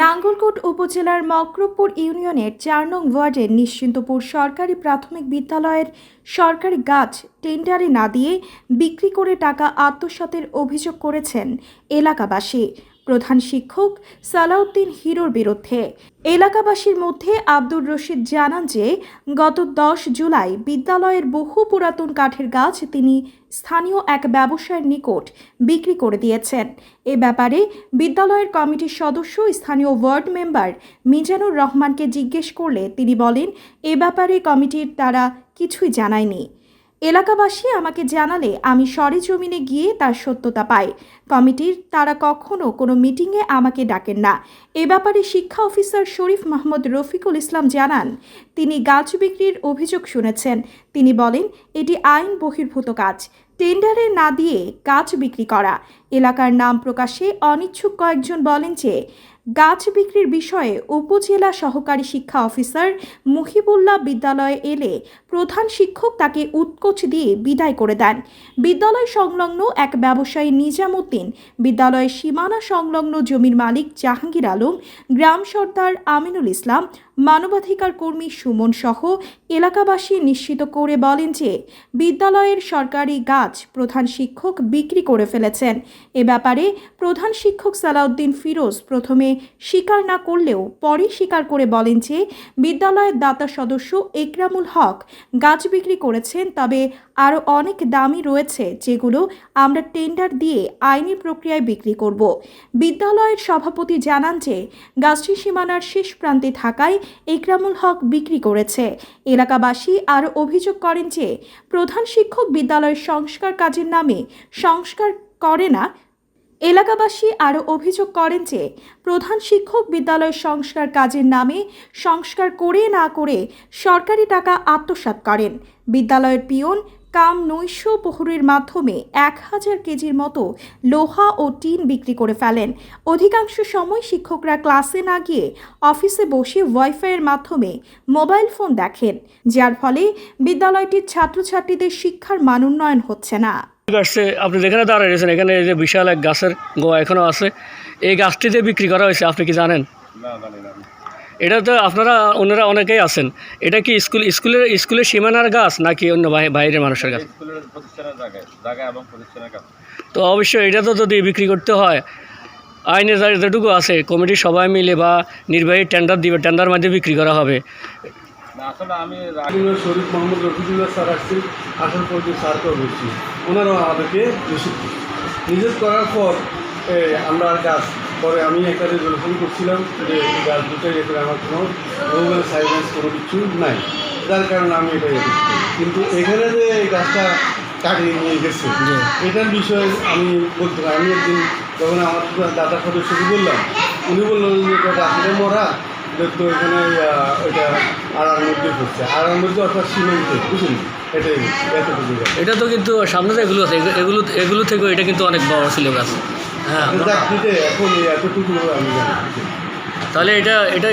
নাঙ্গলকোট উপজেলার মকরবপুর ইউনিয়নের চার নং ওয়ার্ডের নিশ্চিন্তপুর সরকারি প্রাথমিক বিদ্যালয়ের সরকারি গাছ টেন্ডারে না দিয়ে বিক্রি করে টাকা আত্মসাতের অভিযোগ করেছেন এলাকাবাসী। প্রধান শিক্ষক সালাউদ্দিন হিরোর বিরুদ্ধে। এলাকাবাসীর মধ্যে আব্দুর রশিদ জানান যে, গত দশ জুলাই বিদ্যালয়ের বহু পুরাতন কাঠের গাছ তিনি স্থানীয় এক ব্যবসায়ের নিকট বিক্রি করে দিয়েছেন। এ ব্যাপারে বিদ্যালয়ের কমিটির সদস্য স্থানীয় ওয়ার্ড মেম্বার মিজানুর রহমানকে জিজ্ঞেস করলে তিনি বলেন, এ ব্যাপারে কমিটির তারা কিছুই জানায়নি। এলাকাবাসী আমাকে জানালে আমি সরেজমিনে গিয়ে তার সত্যতা পাই। কমিটির তারা কখনো কোনো মিটিংয়ে আমাকে ডাকেন না। এ ব্যাপারে শিক্ষা অফিসার শরীফ মাহমুদ রফিকুল ইসলাম জানান, তিনি গাছ বিক্রির অভিযোগ শুনেছেন। তিনি বলেন, এটি আইন বহির্ভূত কাজ। টেন্ডারে না দিয়ে গাছ বিক্রি করা। এলাকার নাম প্রকাশে অনিচ্ছুক কয়েকজন বলেন যে, গাছ বিক্রির বিষয়ে উপজেলা সহকারী শিক্ষা অফিসার মুহিবুল্লাহ বিদ্যালয়ে এলে প্রধান শিক্ষক তাকে উৎকোচ দিয়ে বিদায় করে দেন। বিদ্যালয় সংলগ্ন এক ব্যবসায়ী নিজামুদ্দিন, বিদ্যালয়ের সীমানা সংলগ্ন জমির মালিক জাহাঙ্গীর আলম, গ্রাম সর্দার আমিনুল ইসলাম মানবাধিকার কর্মী সুমন সহ এলাকাবাসী নিশ্চিত করে বলেন যে বিদ্যালয়ের সরকারি গাছ প্রধান শিক্ষক বিক্রি করে ফেলেছেন। এ ব্যাপারে প্রধান শিক্ষক সালাউদ্দিন ফিরোজ প্রথমে স্বীকার না করলেও পরে স্বীকার করে বলেন যে বিদ্যালয়ের দাতা সদস্য একরামুল হক গাছ বিক্রি করেছেন, তবে আরও অনেক দামি রয়েছে যেগুলো আমরা টেন্ডার দিয়ে আইনি প্রক্রিয়ায় বিক্রি করব। বিদ্যালয়ের সভাপতি জানান যে গাছটি সীমানার শেষ প্রান্তে থাকায় একরামুল হক বিক্রি করেছে। এলাকাবাসী আরও অভিযোগ করেন যে, প্রধান শিক্ষক বিদ্যালয়ের সংস্কার কাজের নামে সংস্কার করে না। এলাকাবাসী আরও অভিযোগ করেন যে, প্রধান শিক্ষক বিদ্যালয়ের সংস্কার কাজের নামে সংস্কার করে না করে সরকারি টাকা আত্মসাৎ করেন। বিদ্যালয়ের পিয়ন কাম নৈশ প্রহরের মাধ্যমে এক হাজার কেজির মতো লোহা ও টিন বিক্রি করে ফেলেন। অধিকাংশ সময় শিক্ষকরা ক্লাসে না গিয়ে অফিসে বসে ওয়াইফাইয়ের মাধ্যমে মোবাইল ফোন দেখেন যার ফলে বিদ্যালয়টির ছাত্রছাত্রীদের শিক্ষার মান উন্নয়ন হচ্ছে না। আসছে আপনি যেখানে দাঁড়িয়ে রয়েছেন এখানে এই যে বিশাল এক গাছের গোয়া এখনও আছে এই গাছটি যে বিক্রি করা হয়েছে আপনি কি জানেন? এটা তো আপনারা অন্যরা অনেকেই আছেন। এটা কি স্কুল স্কুলের স্কুলের সীমানার গাছ নাকি অন্য বাইরের মানুষের গাছ? স্কুলের প্রতিষ্ঠানের জায়গায় জায়গা এবং প্রতিষ্ঠানের কাছে তো অবশ্যই এটা তো যদি বিক্রি করতে হয় আইনে যেটুকু আছে কমিটির সবাই মিলে বা নির্বাহী টেন্ডার দিবে টেন্ডার মধ্যে বিক্রি করা হবে। না আসলে আমি শরীফ মোহাম্মদ রফিকুল্লাহ স্যার আসছে আসার পর যে স্যারকেও বলছি। ওনারাও আমাদেরকে নিষেধ করার পর আমরা আর গাছ পরে আমি একটা রেজলিউশন করছিলাম যে গাছ দুটো ইয়ে করে আমার কোনো গুগল সাইলেন্স কোনো কিছু নাই। যার কারণে আমি এটা কিন্তু এখানে যে এই গাছটা কাটিয়ে নিয়ে গেছে, এটার বিষয়ে আমি বলতে আমি একদিন যখন আমার দাদা সদস্যকে বললাম, উনি বললেন যে গাছটা মরা তো এখানে ওইটা আড়ার মধ্যে পড়ছে। আড়ার মধ্যে অর্থাৎ সিমেন্টে বুঝলেন? এটাই এতটুকু এটা তো কিন্তু সামনে এগুলো আছে, এগুলো- এগুলো এগুলো থেকেও এটা কিন্তু অনেক বড় ছিল গাছ। হ্যাঁ। এখন এতটুকু আমি তাহলে এটা এটা